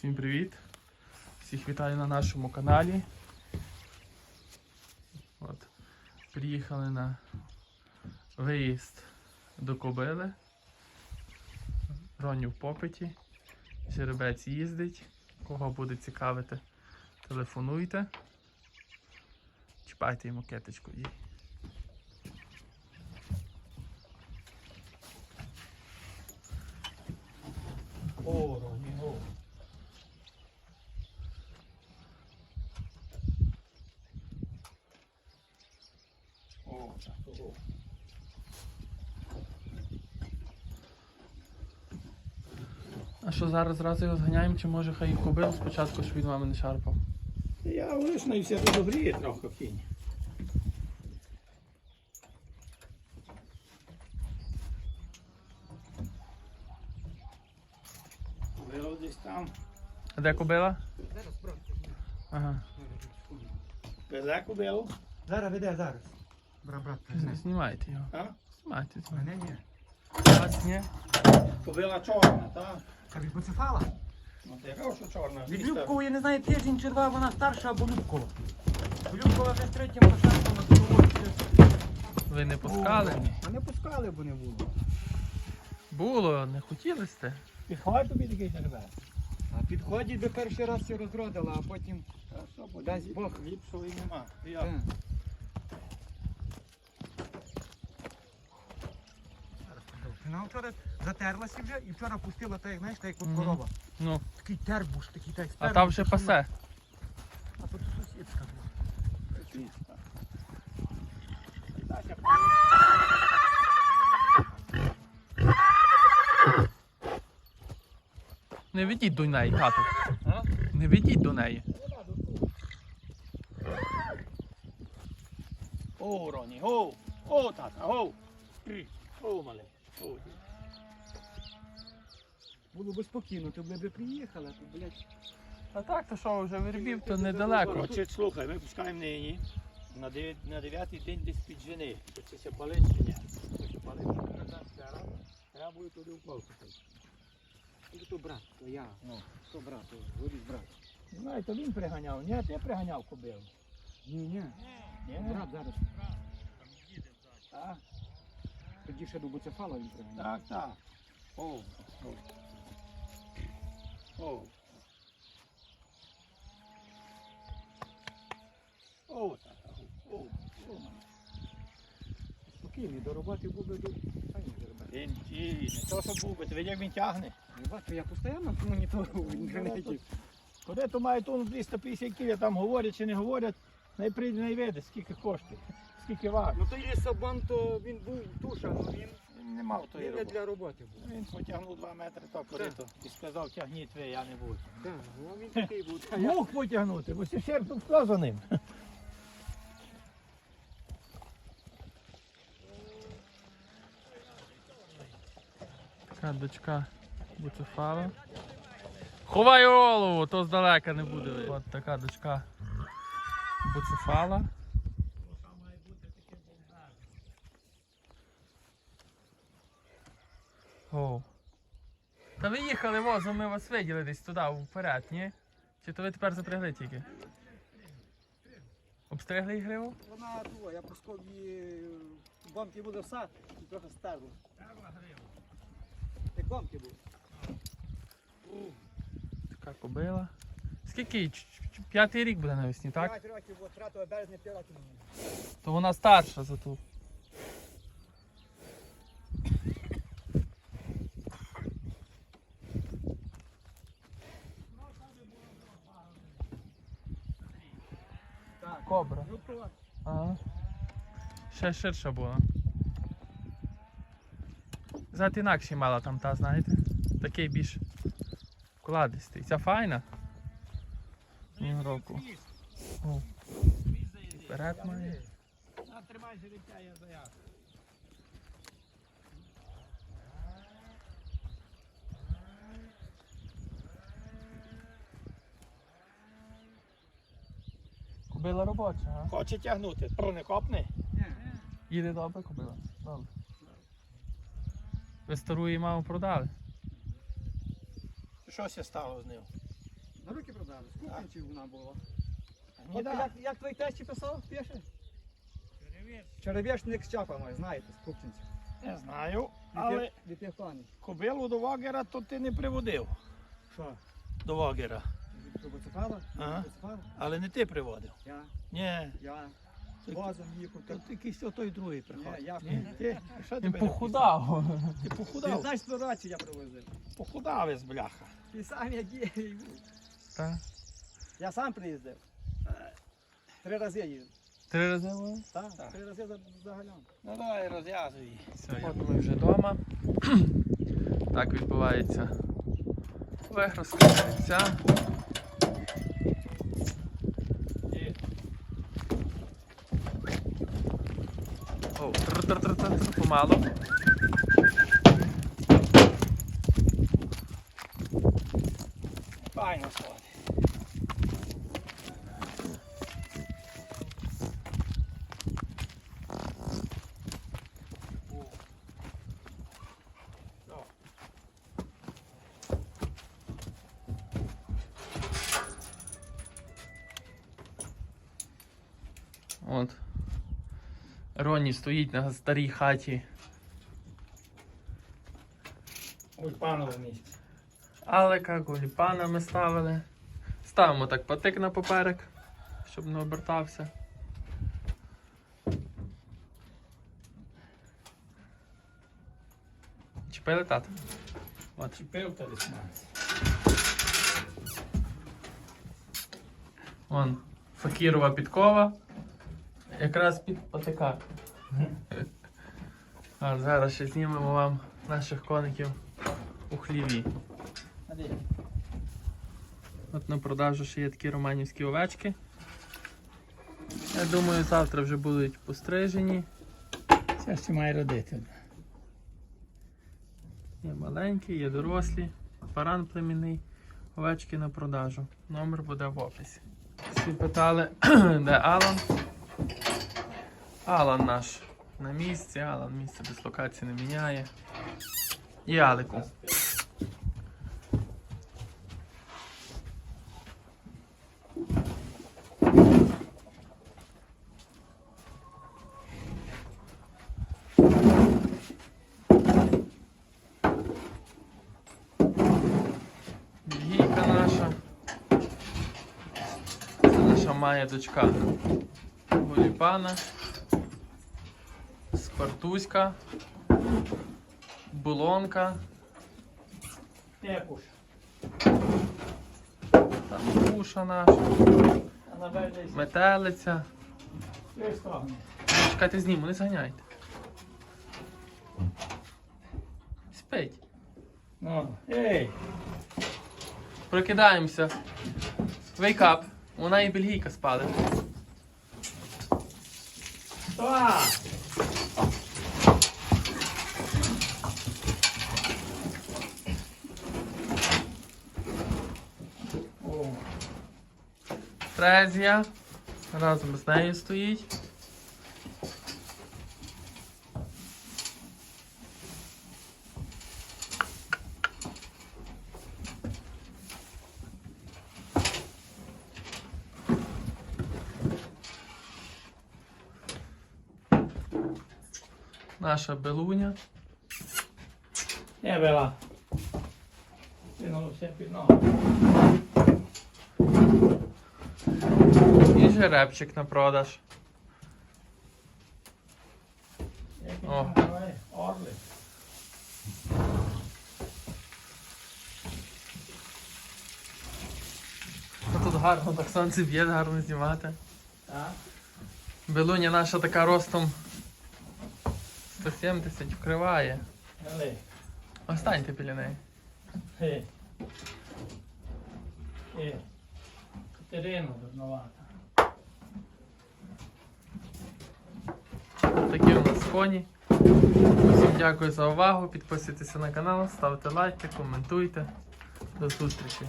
Всім привіт! Всіх вітаю на нашому каналі. От. Приїхали на виїзд до Кобили. Роню в попиті. Жеребець їздить. Кого буде цікавити, телефонуйте. Чіпайте йому кеточку. О. О, так, о. А що зараз зразу його зганяємо, чи може хай кобил спочатку, щоб він вами не шарпав? Я і все добріє трохи кінь. Було десь там. А де кобила? Зараз, брат. Ага. Везе кубилу, Зараз веде, зараз. Бра, брат, Не знімайте його. а? Знімайте. Мене ні. Вас ні? Кубила чорна, так? А від Буцефала? Ну, ти кажеш, що чорна. Від Любкова, я не знаю, тиждень чи два, вона старша або Любкова. Любкова вже з третім пошарком на тому Ви не пускали? А не пускали, бо не було. Було, не хотіли сте. Підховай тобі такий жеребець. А підході до перший раз все розродила, а потім... Та що, Дасть Бог. Ліпшого і нема. Я. Зараз подивлюсь. Вона вчора затерлася вже і вчора пустила, так, як, знаєш, так як от корова. Ну, Такий тербуш, такий так. а там вже пасе. А тут сусідська Не ведіть до неї, тату. Не ведіть до неї. О, Роні, о, о, тата, о. М, О, малий. Було б спокійно, то б приїхала, то, блядь, А так, то що, вже вербів, то недалеко. Коротше, слухай, ми пускаємо нині на, дев'ят, на дев'ятий день десь під жени. Це чи? Чи палить, що треба буде туди вплавити. Ну, то брат, то я. Ну. То брат, то горіш брат. Знаєте, він приганяв, ні, ти приганяв кобилу. Ні, ні. Ні? Брат зараз. Так, Тоді ще до Буцефала він пригнав. так, так. О, о. О. Так, о, о. Спокійний, до роботи би до Сані жеребець. Він ті, не то, що був ти видів, як він тягне. Не бачу, я постійно моніторю в інтернеті. Куди то має тонн 250 кг, там говорять чи не говорять, най прийде, най видить, скільки коштує, скільки важить. Ну то є Сабан, то він був туша, але він, Він не мав тої він не роботи. для роботи був. Він потягнув 2 метри то корито і сказав, тягніть ви, я не буду. Так, ну він такий був. А я- Мог потягнути, бо серп тут хто за ним. Така дочка буцефала. Ховай голову, то здалека не буде. От така дочка буцефала. О. Та ви їхали возом, ми вас виділи десь туди вперед, ні? Чи то ви тепер запрягли тільки? Обстригли їх гриву? Вона тула, я пускав її в бомки буде в сад і трохи стерло. Як бомки був. Така кобила. Скільки їй? Ч- ч- ч- П'ятий рік буде навесні, так? 5 років, от 3 березня 5 років. мені. То вона старша за ту. Кобра. Любкова. Ага. Ще ширша була. Зад інакше мала там та, знаєте. Такий більш кладистий. Ця файна. Ні, року. О. Вперед має. Тримайся, я заяв. Кобила робоча, а? Хоче тягнути, не копне. Ні. Їде добре кобила. Добре. Ви стару її маму продали. Що ся стало з ним? На руки продали. З Купінців вона була. Ні, От да. як, як твій тесті писав, пише? Черев'ячник з чапами, знаєте, з Купчинців. Не знаю, але Від Євпані. кобилу до Вагера то ти не приводив. Що? До Вагера. Буцефала? Ага. Але не ти приводив. Я, Ні. я. Ти- Возом їхав. То якийсь отой другий приходить. Ні, я Ні, ти, що тебе похудав. Ти Ти похудав. знаєш, що рацію я привозив. Похудав із бляха. І сам як є. Так. Я сам приїздив. Три рази їздив. Три рази було? Так, Так. три рази за, за галям. Ну давай розв'язуй. от ми вже вдома. Так відбувається вигрузка яйця. О, тр-тр-тр-тр, помало. Ронні стоїть на старій хаті. Ой, панове місце. Алека, гуліпана ми ставили. Ставимо так патик на поперек, щоб не обертався. Чіпили тато? От. Чіпив талісман. Вон, факірова підкова. Якраз під патика. А зараз ще знімемо вам наших коників у хліві. От на продажу ще є такі романівські овечки. Я думаю, завтра вже будуть пострижені. Це ще має родити. Є маленькі, є дорослі, паран племінний, овечки на продажу. Номер буде в описі. Всі питали, де Алан. Алан наш на місці, Алан місце дислокації не міняє. І Алику. Гійка наша. Це наша має дочка Голіпана. Спартуська. Булонка. Тепуш. Там куша наша. Метелиця. Чекайте зніму, не зганяйте. Спить. Ну, ей, Прокидаємося. Wake up. Вона і бельгійка спали. Стоа! О, Фрезія. Разом з нею стоїть. Наша белуня. не била. Кинулося під ногу. І жеребчик на продаж. О. Тут гарно, так сонце б'є, гарно знімати. Так? Белуня наша така ростом 170 вкриває. Останьте біля неї. Е. Дурновата. Такі у нас коні. Всім дякую за увагу. Підписуйтеся на канал, ставте лайки, коментуйте. До зустрічі.